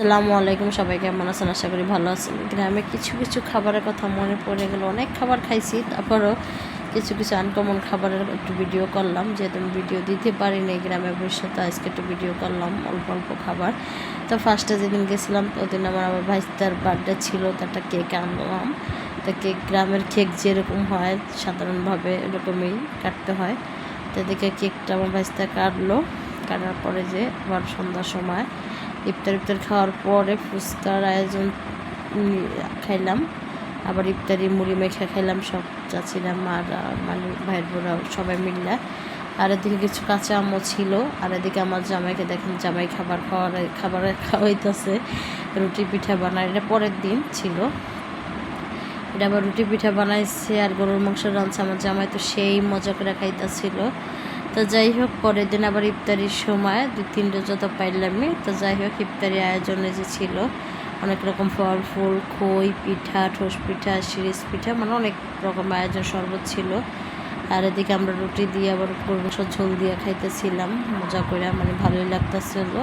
আসসালামু আলাইকুম, সবাই কেমন আছেন? আশা করি ভালো আছেন। গ্রামে কিছু কিছু খাবারের কথা মনে পড়ে গেল। অনেক খাবার খাইছি, তারপরও কিছু কিছু আনকমন খাবারের একটু ভিডিও করলাম। যেহেতু আমি ভিডিও দিতে পারিনি গ্রামে বসে, তো আজকে একটু ভিডিও করলাম, অল্প অল্প খাবার। তো ফার্স্টে যেদিন গেছিলাম, ওদিন আমার আমার ভাইস্তার বার্থডে ছিল, তো একটা কেক আনলাম। তো কেক গ্রামের কেক যেরকম হয়, সাধারণভাবে এরকমই কাটতে হয়। তো এদিকে কেকটা আমার ভাইস্তা কাটলো, কাটার পরে যে আবার সন্ধ্যার সময় ইফতার ইফতার খাওয়ার পরে ফুচকার আয়োজন খাইলাম। আবার ইফতারি মুড়ি মেখে খাইলাম, সব চাচিরা আর মানে ভাইয়ের বোরা সবাই মিললা। আর এদিকে কিছু কাঁচা আমও ছিল, আর এদিকে আমার জামাইকে দেখেন জামাই খাবার খাওয়ার, খাবার খাওয়াইতেছে, রুটি পিঠা বানায়, এটা পরের দিন ছিল। এটা আবার রুটি পিঠা বানাইছে আর গরুর মাংস রাঁধছে আমার জামাই তো সেই মজা করে খাইতেছিল। তো যাই হোক, পরের দিন আবার ইফতারির সময় দুই তিনটে যত পাইলামই। তো যাই হোক, ইফতারি আয়োজনে যে ছিল, অনেক রকম ফল, ফুল, খই, পিঠা, ঠোস পিঠা, শিরিষ পিঠা মানে অনেক রকম আয়োজন শরবত ছিল। আর এদিকে আমরা রুটি দিয়ে আবার মাংস ঝোল দিয়ে খাইতেছিলাম। মজা করে মানে ভালোই লাগতেছিল।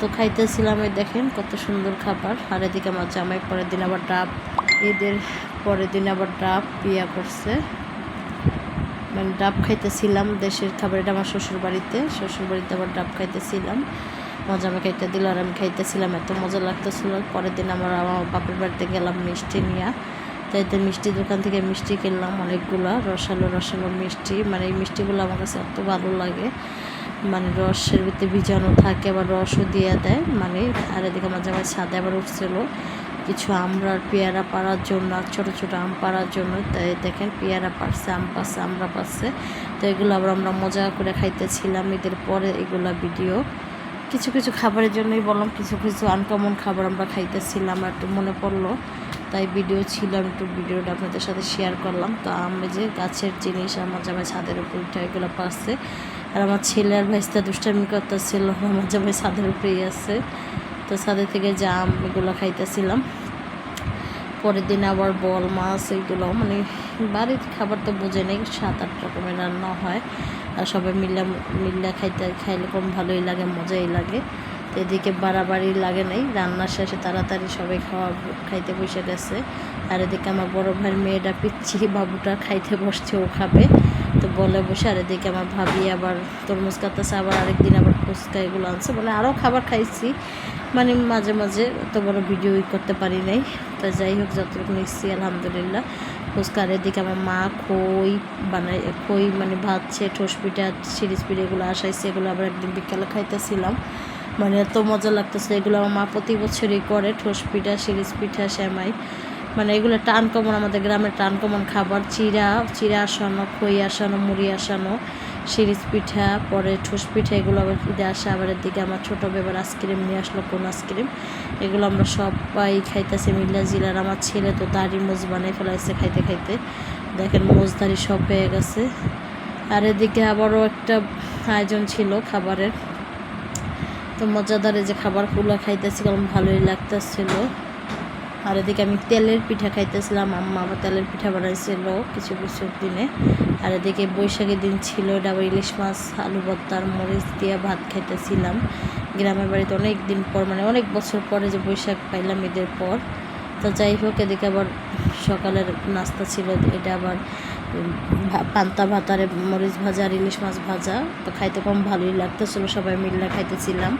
তো খাইতেছিলাম এই দেখেন, কত সুন্দর খাবার। আর এদিকে আমার জামাই পরের দিন আবার ডাব, ঈদের পরের দিন আবার ডাব বিয়া করছে। মানে ডাব খাইতেছিলাম দেশের খাবার, এটা আমার শ্বশুর বাড়িতে শ্বশুর বাড়িতে আবার ডাব খাইতেছিলাম। মজা আমি খাইতে দিল আর আমি খাইতেছিলাম, এত মজা লাগতেছিল। পরের দিন আমার আমার বাপের বাড়িতে গেলাম মিষ্টি নিয়ে। তাই তো মিষ্টি দোকান থেকে মিষ্টি কিনলাম অনেকগুলো, রসালো রসালো মিষ্টি। মানে এই মিষ্টিগুলো আমার কাছে এত ভালো লাগে। মানে রসের ভিতরে ভিজানো থাকে, আবার রসও দিয়ে দেয়। মানে আর এদিকে মাঝে মাঝে ছাদে আবার উঠছিল। কিছু আমরা পেয়ারা পাড়ার জন্য ছোটো ছোটো আম পাড়ার জন্য। তাই দেখেন পেয়ারা পারছে আম পাচ্ছে আমরা পাচ্ছে তো এগুলো আবার আমরা মজা করে খাইতেছিলাম এদের পরে এগুলা ভিডিও। কিছু কিছু খাবারের জন্যই বললাম, কিছু কিছু আনকমন খাবার আমরা খাইতেছিলাম আর একটু মনে পড়ল। তাই ভিডিও ছিল, আমি একটু ভিডিওটা আপনাদের সাথে শেয়ার করলাম। তো আমি যে গাছের জিনিস আমার জামাই ছাদের উপর উঠে এগুলো পাচ্ছে আর আমার ছেলে আর ভাইস্তা দুষ্টামি করতেছিল, আমার জামাই ছাদের উপরেই আছে। তো ছাদে থেকে জাম এগুলো খাইতেছিলাম। পরের দিন আবার বল, মাছ এগুলো মানে বাড়ির খাবার তো বোঝে নেই, সাত আট রকমের রান্না হয়। আর সবাই মিলে মিল্লা খাইতে, খাইলে কম ভালোই লাগে, মজাই লাগে। এদিকে বাড়াবাড়ি লাগে নাই রান্নার শেষে তাড়াতাড়ি সবাই খাওয়া খাইতে বসে গেছে। আর এদিকে আমার বড় ভাইয়ের মেয়েটা পিচ্ছি, বাবুটা খাইতে বসছে, ও খাবে। তো বলে বসে, আর এদিকে আমার ভাবি আবার তরমুজ কাটাছে আবার আরেকদিন আবার ফুচকা এগুলো আনছে। বলে আরও খাবার খাইছি। মানে মাঝে মাঝে অত বড় ভিডিও করতে পারি নাই। তো যাই হোক, যতটুকু নিচ্ছি, আলহামদুলিল্লাহ। ফুচকার এদিকে আমার মা খই বানাই খই মানে ভাজছে ঠোস পিঠা, সিরিজ পিঠা এগুলো আসাইছে, এগুলো আবার একদিন বিকালে খাইতেছিলাম। মানে এত মজা লাগতেছে, এগুলো আমার মা প্রতি বছরই করে, ঠোস পিঠা সিরিজ পিঠা শ্যামাই মানে এগুলো টান কমন আমাদের গ্রামের টান কমন খাবার চিরা চিরা আসানো, খই আসানো, মুড়ি আসানো সিরিজ পিঠা, পরে ঠোস পিঠা, এগুলো আবার ঈদে আসে, আবার দিকে আমার ছোটো বেবার আইসক্রিম নিয়ে আসলো, কোন আইসক্রিম এগুলো আমরা সবাই খাইতেছি মিল্লা জিলার, আমার ছেলে তো দাড়ি মোজ বানাই ফেলাইছে খাইতে খাইতে। দেখেন মোজ মোজদারি সব হয়ে গেছে। আর এদিকে আবারও একটা আয়োজন ছিল খাবারের। তো মজাদারে যে খাবার খাবারগুলো খাইতেছিলাম ভালোই লাগতেছিল। আর এদিকে আমি তেলের পিঠা খাইতেছিলাম, আম্মা আবার তেলের পিঠা বানাইছিল কিছু কিছু দিনে। আর এদিকে বৈশাখের দিন ছিল আবার ইলিশ মাছ, আলু ভর্তার মরিচ দিয়ে ভাত খাইতেছিলাম। গ্রামের বাড়িতে অনেক দিন পর মানে অনেক বছর পরে যে বৈশাখ পাইলাম ঈদের পর। তো যাই হোক, এদিকে আবার সকালের নাস্তা ছিল, এটা আবার পান্তা ভাতারে মরিচ ভাজা আর ইলিশ মাছ ভাজা, তো খাইতে কম ভালোই লাগতেছিল, সবাই মিলে খাইতেছিলাম।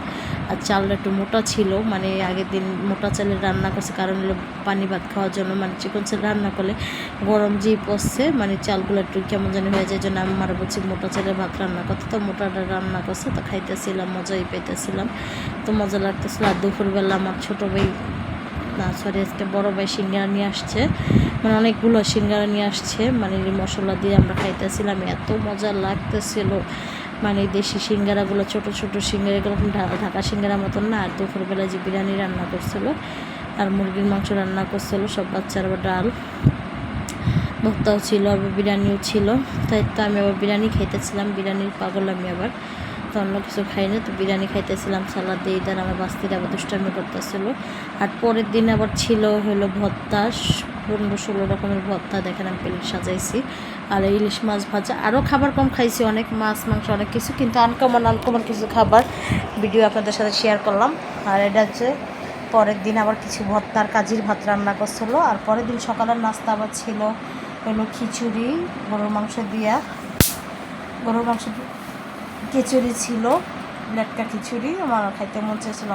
আর চালটা একটু মোটা ছিল মানে আগের দিন মোটা চালের রান্না করছে, কারণ হলো পানি ভাত খাওয়ার জন্য মানে চিকন চাল রান্না করলে গরম যে পড়ছে মানে চালগুলো একটু কেমন জানি হয়ে যায়, জন্য আমি মারা বলছি মোটা চালের ভাত রান্না করতে, তো মোটাটা রান্না করছে, তো খাইতেছিলাম, মজাই পেতেছিলাম। তো মজা লাগতেছিল, আর দুপুরবেলা আমার ছোটো ভাই, না সরি আজকে বড় ভাই সিঙ্গারা নিয়ে আসছে মানে অনেকগুলো সিঙ্গারা নিয়ে আসছে। মানে মশলা দিয়ে আমরা খাইতেছিলাম, এত মজা লাগতেছিল। মানে দেশি সিঙ্গারাগুলো, ছোট ছোট সিঙ্গারা ঢা- ঢাকা সিঙ্গারা মতন না, আর দুপুরবেলা যে বিরিয়ানি রান্না করছিল, আর মুরগির মাংস রান্না করছিল, সব বাচ্চার আবার ডাল। ভর্তাও ছিল, আবার বিরিয়ানিও ছিল। তাই তো আমি আবার বিরিয়ানি খাইতেছিলাম, বিরিয়ানির পাগল আমি আবার। তো অন্য কিছু খাইনি তো বিরিয়ানি খাইতেছিলাম, সালাদ দিয়ে দেন আমার বাস্তির আবার দুষ্টামি করতেছিল। আর পরের দিন আবার ছিল হলো ভর্তা, পনেরো ষোলো রকমের ভর্তা, দেখেন আমি সাজাইছি। আর ইলিশ মাছ ভাজা আরও খাবার কম খাইছি, অনেক মাছ, মাংস, অনেক কিছু, কিন্তু আনকমন আনকমন কিছু খাবার ভিডিও আপনাদের সাথে শেয়ার করলাম। আর এটা হচ্ছে পরের দিন আবার কিছু ভর্তার কাজির ভাত রান্না করছিল। আর পরের দিন সকালের নাস্তা আবার ছিল হলো খিচুড়ি, গরুর মাংস দিয়া। গরুর মাংস খিচুড়ি ছিল লেটকা খিচুড়ি আমার খাইতে মন চেয়েছিল